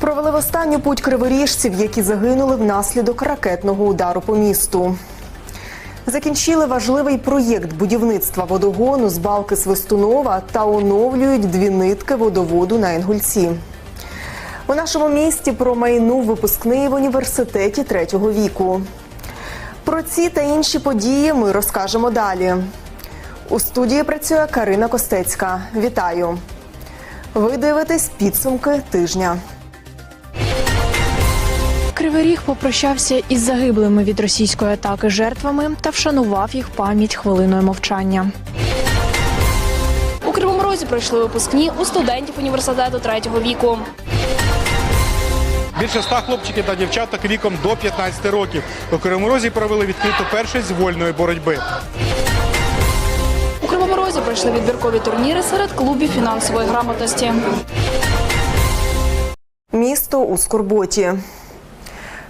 Провели в останню путь криворіжців, які загинули внаслідок ракетного удару по місту. Закінчили важливий проєкт будівництва водогону з балки Свистунова та оновлюють дві нитки водоводу на Інгульці. У нашому місті промайнув випускний в університеті третього віку. Про ці та інші події ми розкажемо далі. У студії працює Карина Костецька. Вітаю! Ви дивитесь підсумки тижня. Кривий Ріг попрощався із загиблими від російської атаки жертвами та вшанував їх пам'ять хвилиною мовчання. У Кривому Розі пройшли випускні у студентів університету третього віку. Більше ста хлопчиків та дівчаток віком до 15 років. У Кривому Розі провели відкриту першість з вольної боротьби. Кривому Розі пройшли відбіркові турніри серед клубів фінансової грамотності. Місто у скорботі.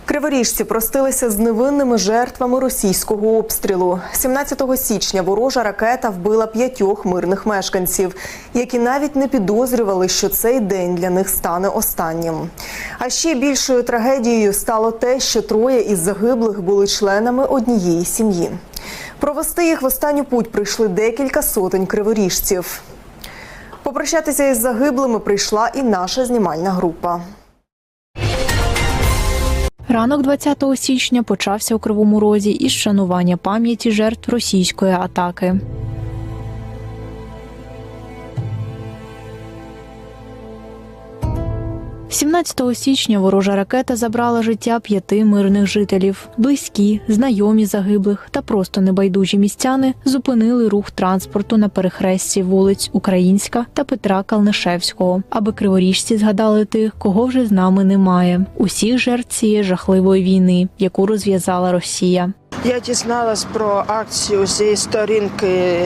Криворіжці простилися з невинними жертвами російського обстрілу. 17 січня ворожа ракета вбила п'ятьох мирних мешканців, які навіть не підозрювали, що цей день для них стане останнім. А ще більшою трагедією стало те, що троє із загиблих були членами однієї сім'ї. Провести їх в останню путь прийшли декілька сотень криворіжців. Попрощатися із загиблими прийшла і наша знімальна група. Ранок 20 січня почався у Кривому Розі із шанування пам'яті жертв російської атаки. – 17 січня ворожа ракета забрала життя п'яти мирних жителів. Близькі, знайомі загиблих та просто небайдужі містяни зупинили рух транспорту на перехресті вулиць Українська та Петра Калнишевського, аби криворіжці згадали тих, кого вже з нами немає. Усіх жертв цієї жахливої війни, яку розв'язала Росія. Я дізналась про акцію зі сторінки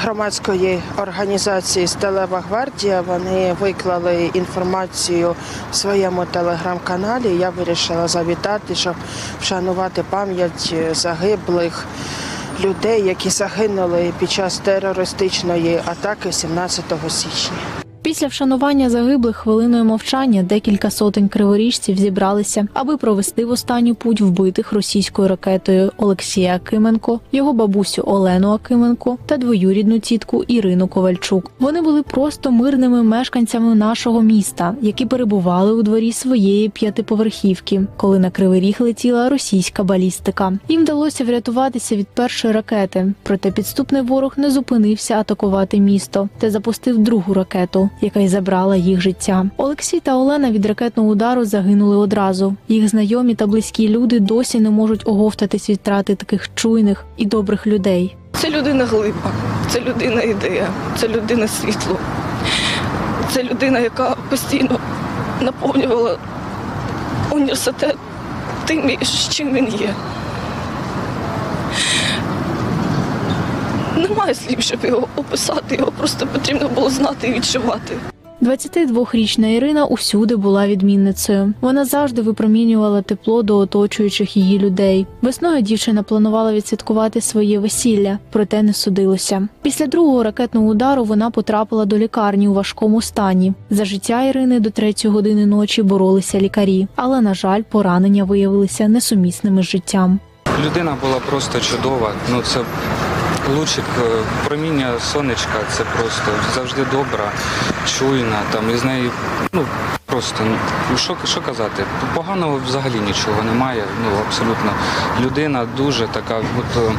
громадської організації Сталева гвардія. Вони виклали інформацію в своєму телеграм-каналі. Я вирішила завітати, щоб вшанувати пам'ять загиблих людей, які загинули під час терористичної атаки 17 січня. Після вшанування загиблих хвилиною мовчання декілька сотень криворіжців зібралися, аби провести в останню путь вбитих російською ракетою Олексія Акименко, його бабусю Олену Акименко та двоюрідну тітку Ірину Ковальчук. Вони були просто мирними мешканцями нашого міста, які перебували у дворі своєї п'ятиповерхівки, коли на кривий ріг летіла російська балістика. Їм вдалося врятуватися від першої ракети, проте підступний ворог не зупинився атакувати місто та запустив другу ракету, яка й забрала їх життя. Олексій та Олена від ракетного удару загинули одразу. Їх знайомі та близькі люди досі не можуть оговтатись від втрати таких чуйних і добрих людей. Це людина глиба, це людина ідея, це людина світло. Це людина, яка постійно наповнювала університет тим, чим він є. Немає слів, щоб його описати, його просто потрібно було знати і відчувати. 22-річна Ірина усюди була відмінницею. Вона завжди випромінювала тепло до оточуючих її людей. Весною дівчина планувала відсвяткувати своє весілля, проте не судилося. Після другого ракетного удару вона потрапила до лікарні у важкому стані. За життя Ірини до третьої години ночі боролися лікарі, але на жаль, поранення виявилися несумісними з життям. Людина була просто чудова. Ну це лучик е, проміння сонечка. Це просто завжди добра, чуйна. Там із неї ну просто ну, що, що казати? Поганого взагалі нічого немає. Ну абсолютно людина дуже така. От е,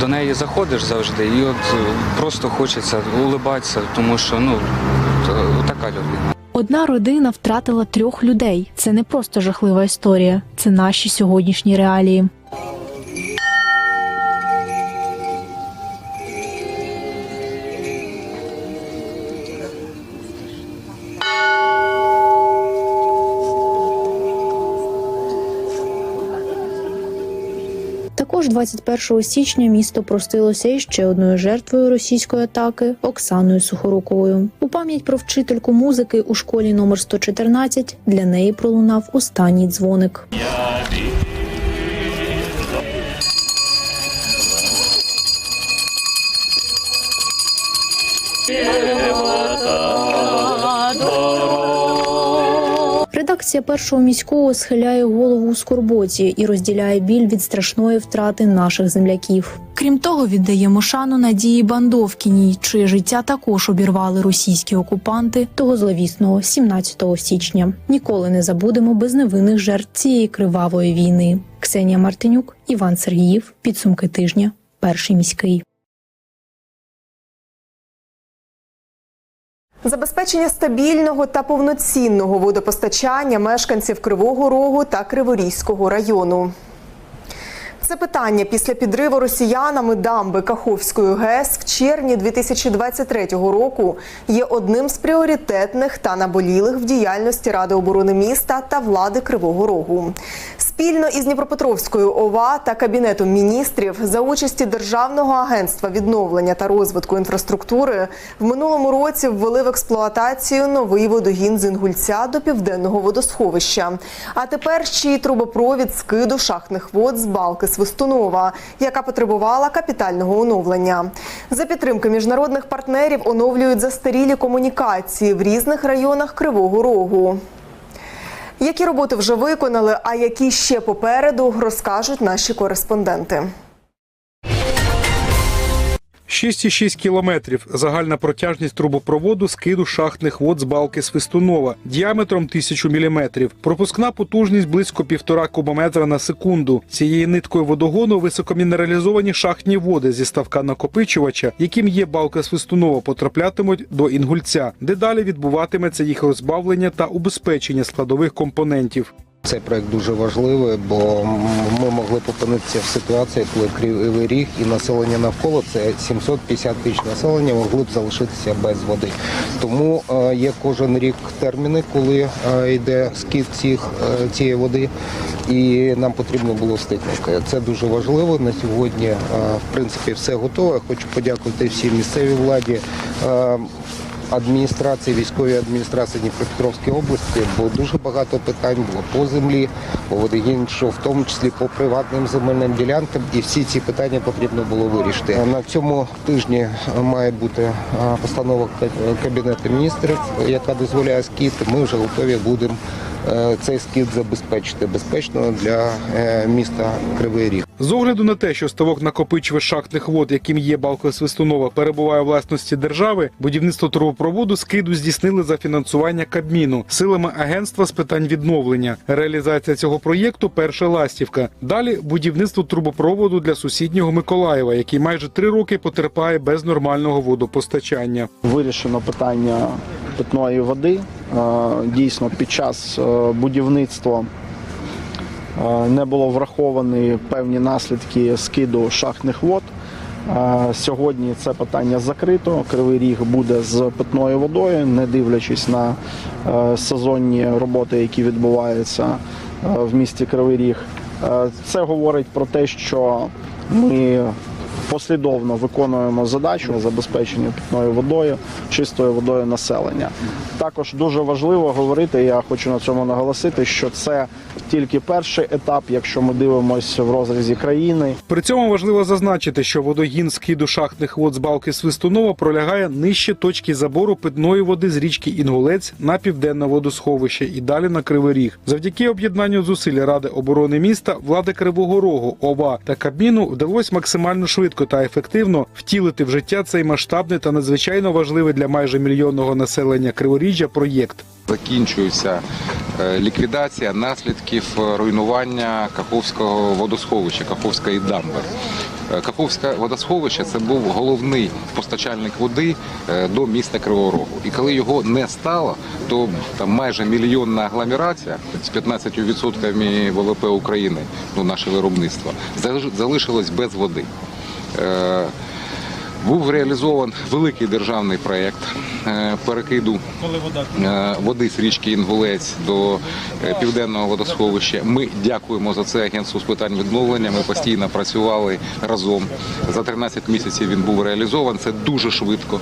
до неї заходиш завжди, і от е, просто хочеться улибатися, тому що ну така людина. Одна родина втратила трьох людей. Це не просто жахлива історія, це наші сьогоднішні реалії. 21 січня місто простилося ще одною жертвою російської атаки Оксаною Сухоруковою. У пам'ять про вчительку музики у школі номер 114 для неї пролунав останній дзвоник. Дорога Фракція першого міського схиляє голову у скорботі і розділяє біль від страшної втрати наших земляків. Крім того, віддаємо шану Надії Бандовкіній, чиє життя також обірвали російські окупанти того зловісного 17 січня. Ніколи не забудемо безневинних жертв цієї кривавої війни. Ксенія Мартинюк, Іван Сергіїв. Підсумки тижня. Перший міський. Забезпечення стабільного та повноцінного водопостачання мешканців Кривого Рогу та Криворізького району. Це питання після підриву росіянами дамби Каховської ГЕС в червні 2023 року є одним з пріоритетних та наболілих в діяльності Ради оборони міста та влади Кривого Рогу. Спільно із Дніпропетровською ОВА та Кабінетом міністрів за участі Державного агентства відновлення та розвитку інфраструктури в минулому році ввели в експлуатацію новий водогін з Інгульця до південного водосховища. А тепер ще й трубопровід скиду шахтних вод з балки Свистунова, яка потребувала капітального оновлення. За підтримки міжнародних партнерів оновлюють застарілі комунікації в різних районах Кривого Рогу. Які роботи вже виконали, а які ще попереду, розкажуть наші кореспонденти. 6,6 кілометрів загальна протяжність трубопроводу скиду шахтних вод з балки Свистунова діаметром 1000 міліметрів. Пропускна потужність близько півтора кубометра на секунду. Цією ниткою водогону високомінералізовані шахтні води зі ставка накопичувача, яким є балка Свистунова, потраплятимуть до інгульця, де далі відбуватиметься їх розбавлення та убезпечення складових компонентів. Цей проект дуже важливий, бо ми могли опинитися в ситуації, коли Кривий Ріг і населення навколо це 750 тисяч населення могли б залишитися без води. Тому е, є кожен рік терміни, коли е, йде скид цих, е, цієї води, і нам потрібно було встигнути. Це дуже важливо. На сьогодні, в принципі, все готове. Хочу подякувати всій місцевій владі. Адміністрації, військової адміністрації Дніпропетровської області, бо дуже багато питань було по землі, по водогіншу, в тому числі по приватним земельним ділянкам, і всі ці питання потрібно було вирішити. На цьому тижні має бути постанова Кабінету міністрів, яка дозволяє скіт. Ми вже готові будемо цей скіт забезпечити безпечно для е, міста Кривий Ріг. З огляду на те, що ставок накопичувач шахтних вод, яким є балка Свистунова, перебуває у власності держави, будівництво трубопроводу скиду здійснили за фінансування Кабміну силами агентства з питань відновлення. Реалізація цього проєкту перша ластівка. Далі будівництво трубопроводу для сусіднього Миколаєва, який майже три роки потерпає без нормального водопостачання. вирішено питання питної води. Е, Дійсно, під час е, будівництва е, не було враховані певні наслідки скиду шахтних вод. Сьогодні це питання закрито. Кривий ріг буде з питною водою, не дивлячись на сезонні роботи, які відбуваються в місті Кривий Ріг. Це говорить про те, що ми послідовно виконуємо задачу забезпечення питною водою, чистою водою населення. Також дуже важливо говорити, я хочу на цьому наголосити, що це тільки перший етап, якщо ми дивимося в розрізі країни. При цьому важливо зазначити, що водогін скиду шахтних вод з балки Свистунова пролягає нижче точки забору питної води з річки Інгулець на південне водосховище і далі на Кривий Ріг. Завдяки об'єднанню зусиль Ради оборони міста, влади Кривого Рогу, ОВА та Кабміну вдалося максимально швидко та ефективно втілити в життя цей масштабний та надзвичайно важливий для майже мільйонного населення Криворіжжя проєкт. Закінчується е, ліквідація наслідків е, руйнування Каховського водосховища, Каховської дамби. Е, Каховське водосховище це був головний постачальник води е, до міста Кривого Рогу. І коли його не стало, то там майже мільйонна агломерація з 15% ВВП України, ну наше виробництво, залиш- залишилось без води. Був реалізований великий державний проєкт е, перекиду е, води з річки Інгулець до е, південного водосховища. Ми дякуємо за це агентству з питань відновлення. Ми постійно працювали разом. За 13 місяців він був реалізований. Це дуже швидко.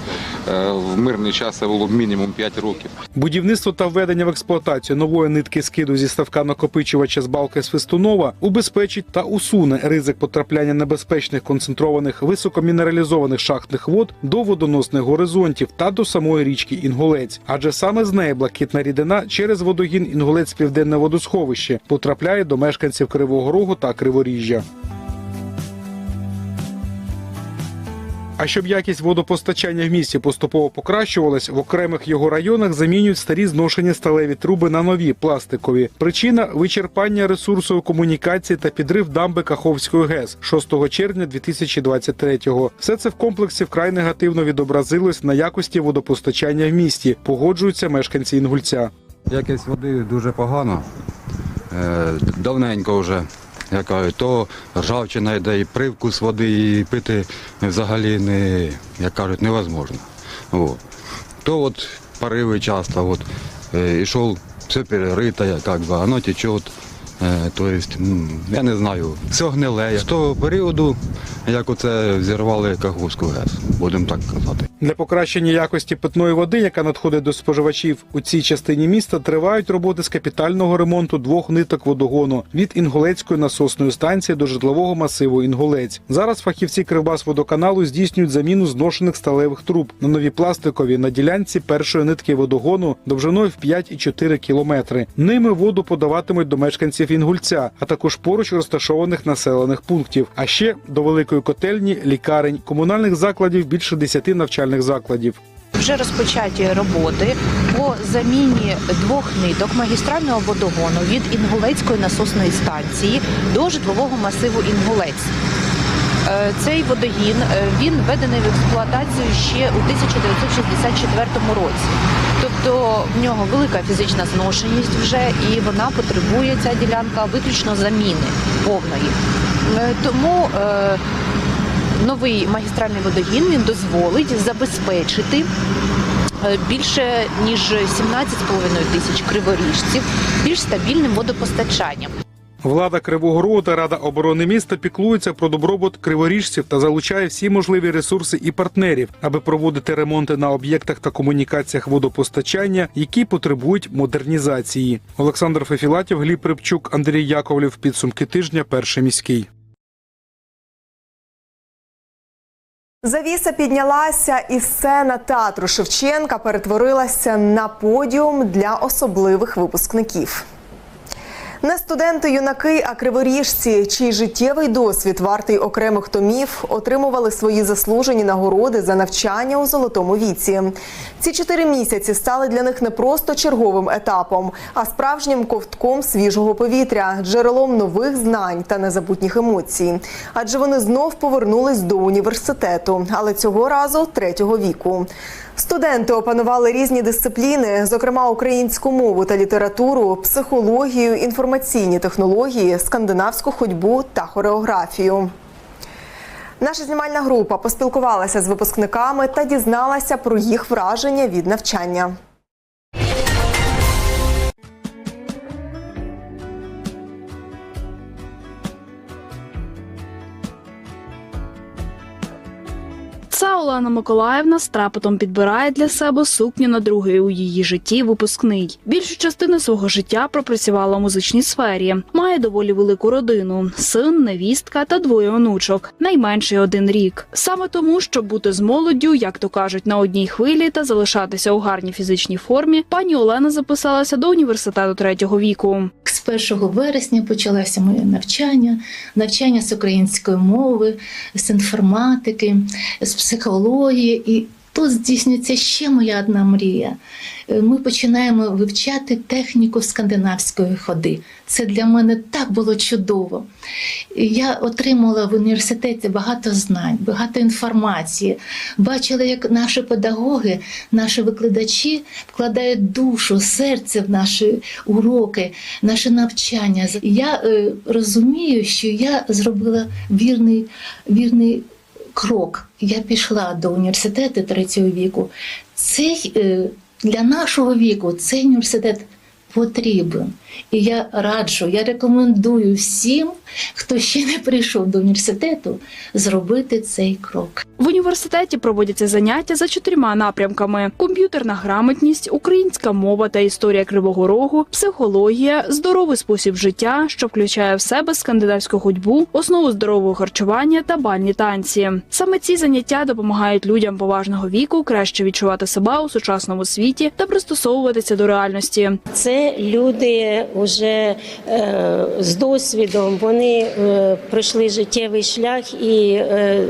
В мирний час це було мінімум 5 років. Будівництво та введення в експлуатацію нової нитки скиду зі ставка накопичувача з балки Свистунова убезпечить та усуне ризик потрапляння небезпечних концентрованих високомінералізованих шахтних вод до водоносних горизонтів та до самої річки Інгулець, адже саме з неї блакитна рідина через водогін Інгулець Південне водосховище потрапляє до мешканців Кривого Рогу та Криворіжжя. А щоб якість водопостачання в місті поступово покращувалась, в окремих його районах замінюють старі зношені сталеві труби на нові пластикові. Причина вичерпання ресурсу комунікації та підрив дамби Каховської ГЕС 6 червня 2023-го. Все це в комплексі вкрай негативно відобразилось на якості водопостачання в місті. Погоджуються мешканці Інгульця. Якість води дуже погано. Е, Давненько вже, кажуть, то ржавчина йде і привкус води, і пити взагалі не, як кажуть, невозможно. От. То от пориви часто, от, е, ішов, все перерито, як би, воно тече. То есть, я не знаю, все гниле. З того періоду, як оце зірвали Каховську ГЕС, будемо так казати. Для покращення якості питної води, яка надходить до споживачів у цій частині міста, тривають роботи з капітального ремонту двох ниток водогону від Інгулецької насосної станції до житлового масиву Інгулець. Зараз фахівці Кривбасводоканалу здійснюють заміну зношених сталевих труб на нові пластикові на ділянці першої нитки водогону довжиною в 5,4 кілометри. Ними воду подаватимуть до мешканців Інгульця, а також поруч розташованих населених пунктів. А ще до великої котельні, лікарень, комунальних закладів більше 10 навчальних закладів. Вже розпочаті роботи по заміні двох ниток магістрального водогону від Інгулецької насосної станції до житлового масиву Інгулець. Е, Цей водогін е, він введений в експлуатацію ще у 1964 році. Тобто в нього велика фізична зношеність вже і вона потребує ця ділянка виключно заміни повної. Е, Тому е, новий магістральний водогін він дозволить забезпечити е, більше ніж 17,5 тисяч криворіжців більш стабільним водопостачанням. Влада Кривого Рогу та Рада оборони міста піклуються про добробут криворіжців та залучає всі можливі ресурси і партнерів, аби проводити ремонти на об'єктах та комунікаціях водопостачання, які потребують модернізації. Олександр Фефілатів, Гліб Рибчук, Андрій Яковлів. Підсумки тижня. Перший міський. Завіса піднялася, і сцена театру Шевченка перетворилася на подіум для особливих випускників. Не студенти юнаки, а криворіжці, чий життєвий досвід вартий окремих томів, отримували свої заслужені нагороди за навчання у золотому віці. Ці чотири місяці стали для них не просто черговим етапом, а справжнім ковтком свіжого повітря, джерелом нових знань та незабутніх емоцій. Адже вони знов повернулись до університету, але цього разу третього віку. Студенти опанували різні дисципліни, зокрема українську мову та літературу, психологію, інформаційні технології, скандинавську ходьбу та хореографію. Наша знімальна група поспілкувалася з випускниками та дізналася про їх враження від навчання. Олена Миколаївна з трапетом підбирає для себе сукню на другий у її житті випускний. Більшу частину свого життя пропрацювала у музичній сфері. Має доволі велику родину: син, невістка та двоє онучок. Найменший один рік. Саме тому, щоб бути з молоддю, як то кажуть, на одній хвилі та залишатися у гарній фізичній формі, пані Олена записалася до університету третього віку. З 1 вересня почалося моє навчання, навчання з української мови, з інформатики, з психології. І тут здійснюється ще моя одна мрія. Е, Ми починаємо вивчати техніку скандинавської ходи. Це для мене так було чудово. Я отримала в університеті багато знань, багато інформації. Бачила, як наші педагоги, наші викладачі вкладають душу, серце в наші уроки, наше навчання. Я е, розумію, що я зробила вірний, вірний крок. Я пішла до університету третього віку. Цей е, для нашого віку цей університет потрібен. І я раджу, я рекомендую всім, хто ще не прийшов до університету, зробити цей крок. В університеті проводяться заняття за чотирма напрямками: комп'ютерна грамотність, українська мова та історія Кривого Рогу, психологія, здоровий спосіб життя, що включає в себе скандинавську ходьбу, основу здорового харчування та бальні танці. Саме ці заняття допомагають людям поважного віку краще відчувати себе у сучасному світі та пристосовуватися до реальності. Це люди вже е, з досвідом, вони е, пройшли життєвий шлях і е,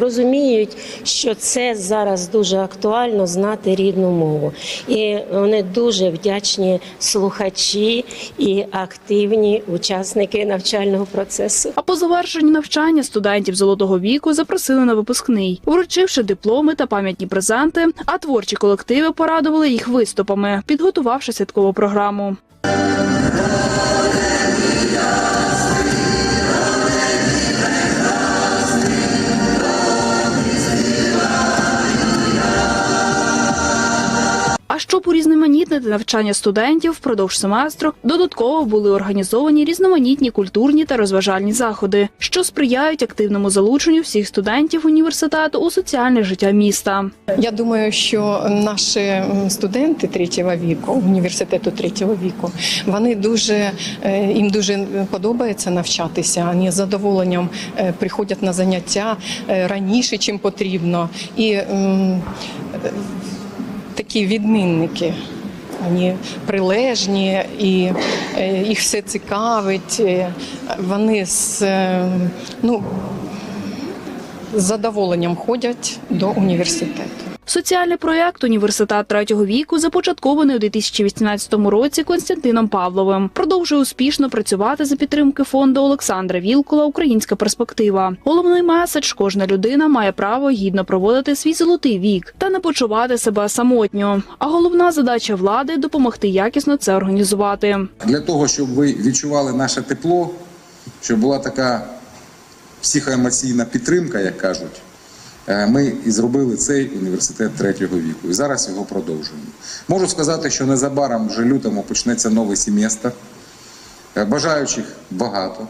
розуміють, що це зараз дуже актуально знати рідну мову. І вони дуже вдячні слухачі і активні учасники навчального процесу. А по завершенню навчання студентів золотого віку запросили на випускний, вручивши дипломи та пам'ятні презенти. А творчі колективи порадували їх виступами, підготувавши святкову програму. 嗯。Щоб урізноманітнити навчання студентів впродовж семестру, додатково були організовані різноманітні культурні та розважальні заходи, що сприяють активному залученню всіх студентів університету у соціальне життя міста. Я думаю, що наші студенти третього віку, університету третього віку, вони дуже е, їм дуже подобається навчатися. Вони з задоволенням е, приходять на заняття е, раніше, чим потрібно, і такі відмінники. Вони прилежні і е, їх все цікавить. е, Вони з е, ну з задоволенням ходять до університету. Соціальний проєкт Університет третього віку започаткований у 2018 році Константином Павловим. Продовжує успішно працювати за підтримки фонду Олександра Вілкула Українська перспектива. Головний меседж кожна людина має право гідно проводити свій золотий вік та не почувати себе самотньо. А головна задача влади допомогти якісно це організувати. Для того, щоб ви відчували наше тепло, щоб була така психоемоційна підтримка, як кажуть, ми і зробили цей університет третього віку. І зараз його продовжуємо. Можу сказати, що незабаром вже лютому почнеться новий семестр. Е, Бажаючих багато.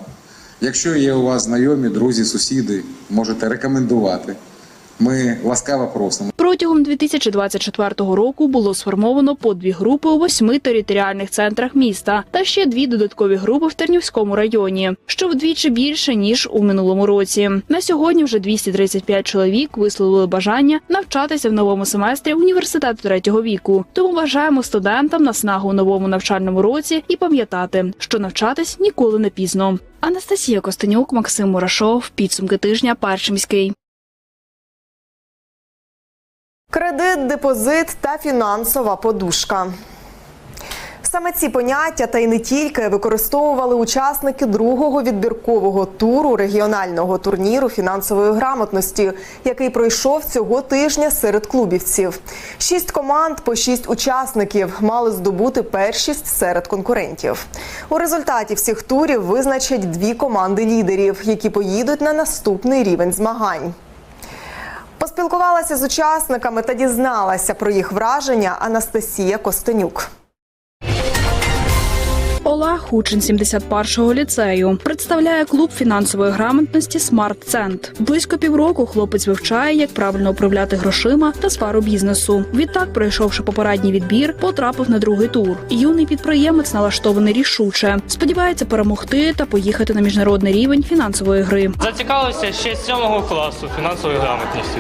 Якщо є у вас знайомі, друзі, сусіди, можете рекомендувати. Ми ласкаво просимо. Протягом 2024 року було сформовано по дві групи у восьми територіальних центрах міста та ще дві додаткові групи в Тернівському районі, що вдвічі більше ніж у минулому році. На сьогодні вже 235 чоловік висловили бажання навчатися в новому семестрі університету третього віку. Тому бажаємо студентам наснагу у новому навчальному році і пам'ятати, що навчатись ніколи не пізно. Анастасія Костенюк, Максим Мурашов. Підсумки тижня. Перший міський. Кредит, депозит та фінансова подушка. Саме ці поняття та й не тільки використовували учасники другого відбіркового туру регіонального турніру фінансової грамотності, який пройшов цього тижня серед клубівців. Шість команд по шість учасників мали здобути першість серед конкурентів. У результаті всіх турів визначать дві команди лідерів, які поїдуть на наступний рівень змагань. Поспілкувалася з учасниками та дізналася про їх враження Анастасія Костенюк. Олег Хучин 71-го ліцею представляє клуб фінансової грамотності Смарт Цент. Близько півроку хлопець вивчає, як правильно управляти грошима та сферу бізнесу. Відтак, пройшовши попередній відбір, потрапив на другий тур. Юний підприємець налаштований рішуче. Сподівається перемогти та поїхати на міжнародний рівень фінансової гри. Зацікавився ще з сьомого класу фінансової грамотності.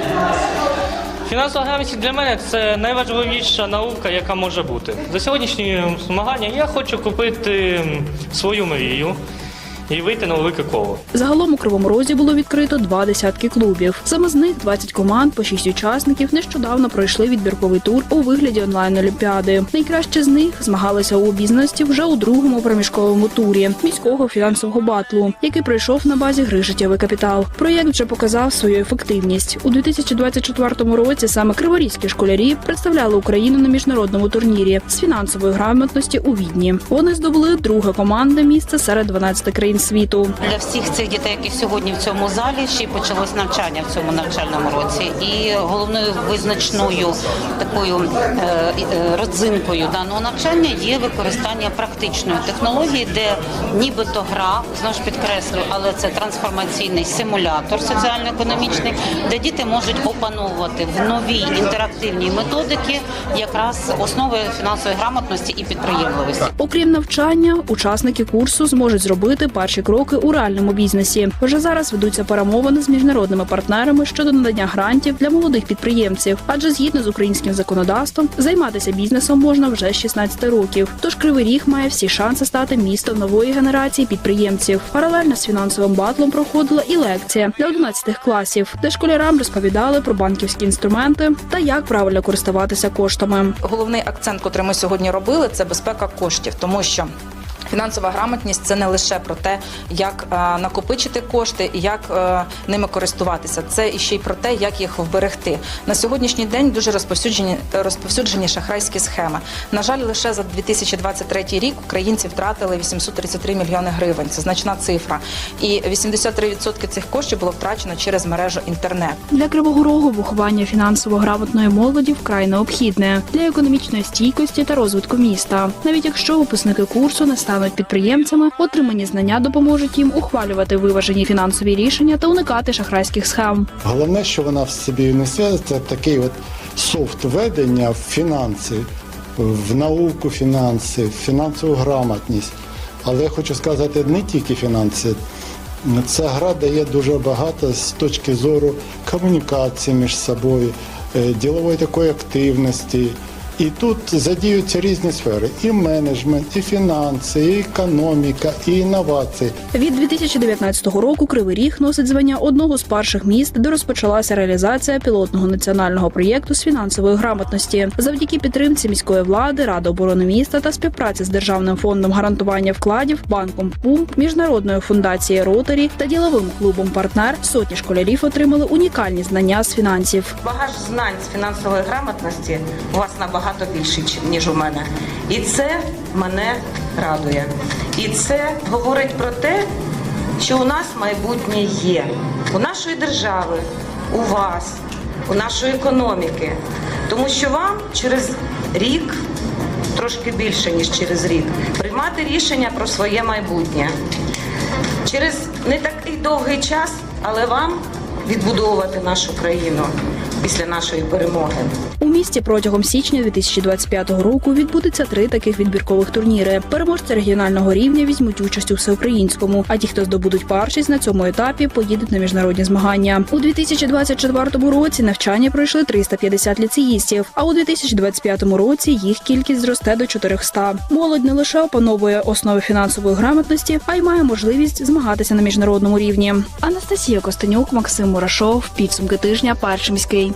Фінансова грамотність для мене це найважливіша наука, яка може бути. За сьогоднішні змагання я хочу купити свою мрію і вийти на велике коло. Загалом у Кривому Розі було відкрито два десятки клубів. Саме з них 20 команд по 6 учасників нещодавно пройшли відбірковий тур у вигляді онлайн-олімпіади. Найкраще з них змагалися у обізнаності вже у другому проміжковому турі міського фінансового батлу, який пройшов на базі гри життєвий капітал. Проєкт вже показав свою ефективність у 2024 році. Саме криворізькі школярі представляли Україну на міжнародному турнірі з фінансової грамотності у Відні. Вони здобули друге командне місце серед 12 країн країн світу. Для всіх цих дітей, які сьогодні в цьому залі, ще й почалось навчання в цьому навчальному році. І головною визначною такою е, е, родзинкою даного навчання є використання практичної технології, де нібито гра знову ж підкреслю, але це трансформаційний симулятор соціально-економічний, де діти можуть опановувати в новій інтерактивній методики якраз основи фінансової грамотності і підприємливості. Окрім навчання, учасники курсу зможуть зробити перші кроки у реальному бізнесі. Вже зараз ведуться перемовини з міжнародними партнерами щодо надання грантів для молодих підприємців, адже згідно з українським законодавством займатися бізнесом можна вже з 16 років. Тож Кривий Ріг має всі шанси стати містом нової генерації підприємців. Паралельно з фінансовим батлом проходила і лекція для 11 класів, де школярам розповідали про банківські інструменти та як правильно користуватися коштами. Головний акцент, який ми сьогодні робили, це безпека коштів, тому що. Фінансова грамотність це не лише про те, як е, накопичити кошти і як е, ними користуватися. Це і ще й про те, як їх вберегти. На сьогоднішній день дуже розповсюджені розповсюджені шахрайські схеми. На жаль, лише за 2023 рік українці втратили 833 мільйони гривень. Це значна цифра. І 83% цих коштів було втрачено через мережу інтернет. Для Кривого Рогу виховання фінансово грамотної молоді вкрай необхідне для економічної стійкості та розвитку міста. Навіть якщо випускники курсу не стануть підприємцями, отримані знання допоможуть їм ухвалювати виважені фінансові рішення та уникати шахрайських схем. Головне, що вона в собі несе, це такий от софт ведення в фінанси, в науку фінанси, в фінансову грамотність. Але я хочу сказати, не тільки фінанси. Ця гра дає дуже багато з точки зору комунікації між собою, е, ділової такої активності. І тут задіються різні сфери: і менеджмент, і фінанси, і економіка, і інновації. Від 2019 року Кривий Ріг носить звання одного з перших міст, де розпочалася реалізація пілотного національного проєкту з фінансової грамотності. Завдяки підтримці міської влади, ради оборони міста та співпраці з державним фондом гарантування вкладів, банком ПУМП, міжнародною фундацією Ротарі та діловим клубом Партнер сотні школярів отримали унікальні знання з фінансів. Багаж знань з фінансової грамотності у вас набагато більший, ніж у мене. І це мене радує. І це говорить про те, що у нас майбутнє є. У нашої держави, у вас, у нашої економіки. Тому що вам через рік, трошки більше, ніж через рік, приймати рішення про своє майбутнє. Через не такий довгий час, але вам відбудовувати нашу країну після нашої перемоги. У місті протягом січня 2025 року відбудеться три таких відбіркових турніри. Переможці регіонального рівня візьмуть участь у всеукраїнському. А ті, хто здобудуть першість на цьому етапі, поїдуть на міжнародні змагання. У 2024 році навчання пройшли 350 ліцеїстів. А у 2025 році їх кількість зросте до 400. Молодь не лише опановує основи фінансової грамотності, а й має можливість змагатися на міжнародному рівні. Анастасія Костенюк, Максим Мурашов. Підсумки тижня. Перший міський.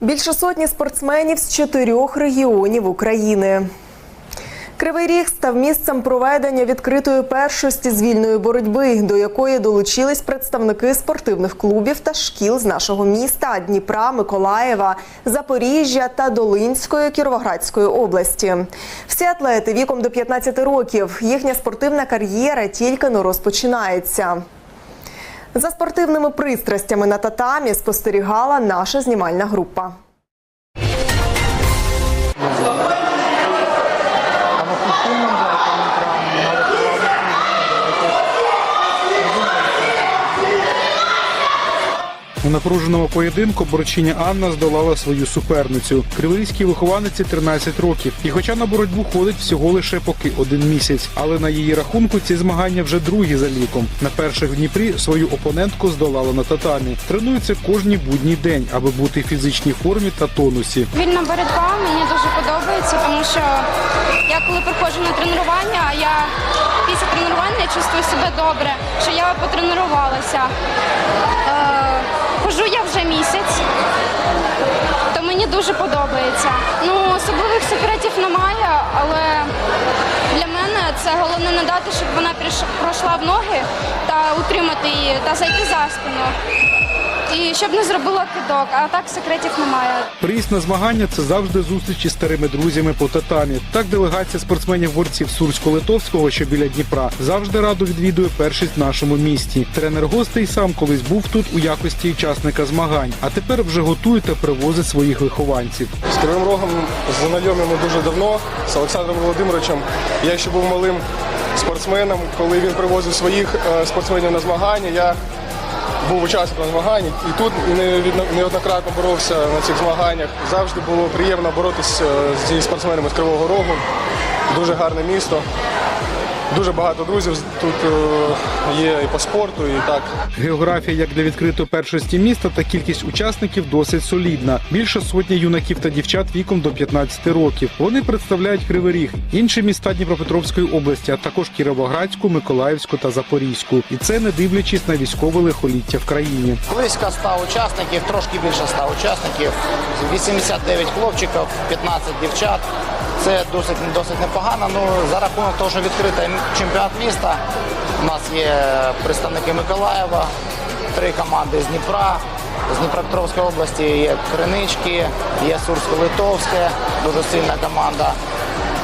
Більше сотні спортсменів з чотирьох регіонів України. Кривий Ріг став місцем проведення відкритої першості з вільної боротьби, до якої долучились представники спортивних клубів та шкіл з нашого міста Дніпра, Миколаєва, Запоріжжя та Долинської Кіровоградської області. Всі атлети віком до 15 років. Їхня спортивна кар'єра тільки но розпочинається. За спортивними пристрастями на татамі спостерігала наша знімальна група. У напруженому поєдинку борчиня Анна здолала свою суперницю. Криворізькій вихованиці 13 років. І хоча на боротьбу ходить всього лише поки один місяць, але на її рахунку ці змагання вже другі за ліком. На перших в Дніпрі свою опонентку здолала на татамі. Тренується кожні будній день, аби бути в фізичній формі та тонусі. Вільна боротьба мені дуже подобається, тому що я коли приходжу на тренування, я після тренування чувствую себе добре, що я потренувалася. Хожу я вже місяць, то мені дуже подобається. Ну, особливих секретів немає, але для мене це головне не дати, щоб вона пройшла в ноги та утримати її та зайти за спину. І щоб не зробило кидок. А так секретів немає. Приїзд на змагання це завжди зустрічі з старими друзями по татамі. Так делегація спортсменів-борців Сурсько-Литовського, що біля Дніпра, завжди радо відвідує першість в нашому місті. Тренер гостей сам колись був тут у якості учасника змагань, а тепер вже готує та привозить своїх вихованців. З Кривим Рогом знайомі ми дуже давно з Олександром Володимировичем. Я ще був малим спортсменом, коли він привозив своїх е, спортсменів на змагання. Я був учасником змагань і тут неоднократно боровся на цих змаганнях. Завжди було приємно боротися е, зі спортсменами з Кривого Рогу. Дуже гарне місто. Дуже багато друзів тут е, є і по спорту, і так. Географія як для відкритої першості міста та кількість учасників досить солідна. Більше сотні юнаків та дівчат віком до 15 років. Вони представляють Кривий Ріг, інші міста Дніпропетровської області, а також Кіровоградську, Миколаївську та Запорізьку. І це не дивлячись на військове лихоліття в країні. Близько 100 учасників, трошки більше 100 учасників, 89 хлопчиків, 15 дівчат. Це досить досить непогано. Ну за рахунок того, що відкритий чемпіонат міста. У нас є представники Миколаєва, три команди з Дніпра. З Дніпропетровської області є Кринички, є Сурсько-Литовське, дуже сильна команда.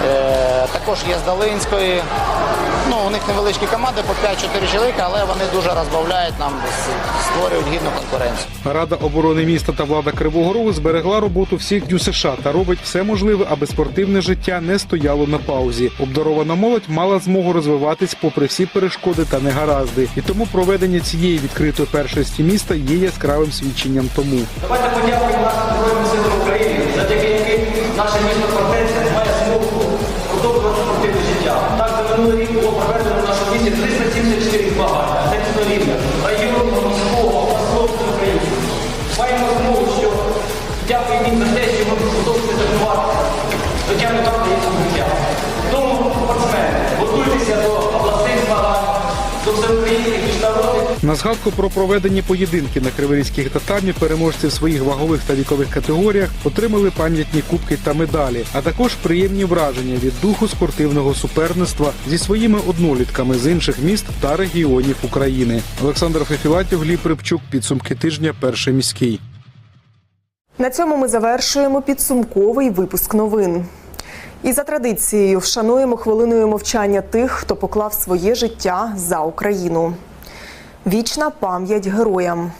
Е, також є з Долинської. Ну, у них невеличкі команди по 5-4 чоловіка, але вони дуже розбавляють нам, створюють гідну конкуренцію. Рада оборони міста та влада Кривого Рогу зберегла роботу всіх дню США та робить все можливе, аби спортивне життя не стояло на паузі. Обдарована молодь мала змогу розвиватись попри всі перешкоди та негаразди. І тому проведення цієї відкритої першості міста є яскравим свідченням тому. Давайте подякуємо нашим Збройним силам України, завдяки яким наше місто життя. Так, за минулий рік було проведено в нашому місті 374 змагання рівня, районного, міського, обласного України. Маємо змогу, що дякуємо їм за те, що ми продовжуємо тренуватися. Так дається життя. Тому, спортсмени, готуйтеся до обласних змагань, до всеукраїнських міжнародних На згадку про проведені поєдинки на криворізьких татамі переможці в своїх вагових та вікових категоріях отримали пам'ятні кубки та медалі, а також приємні враження від духу спортивного суперництва зі своїми однолітками з інших міст та регіонів України. Олександр Фефілатів, Гліб Рибчук, підсумки тижня, перший міський. На цьому ми завершуємо підсумковий випуск новин. І за традицією вшануємо хвилиною мовчання тих, хто поклав своє життя за Україну. Вічна пам'ять героям.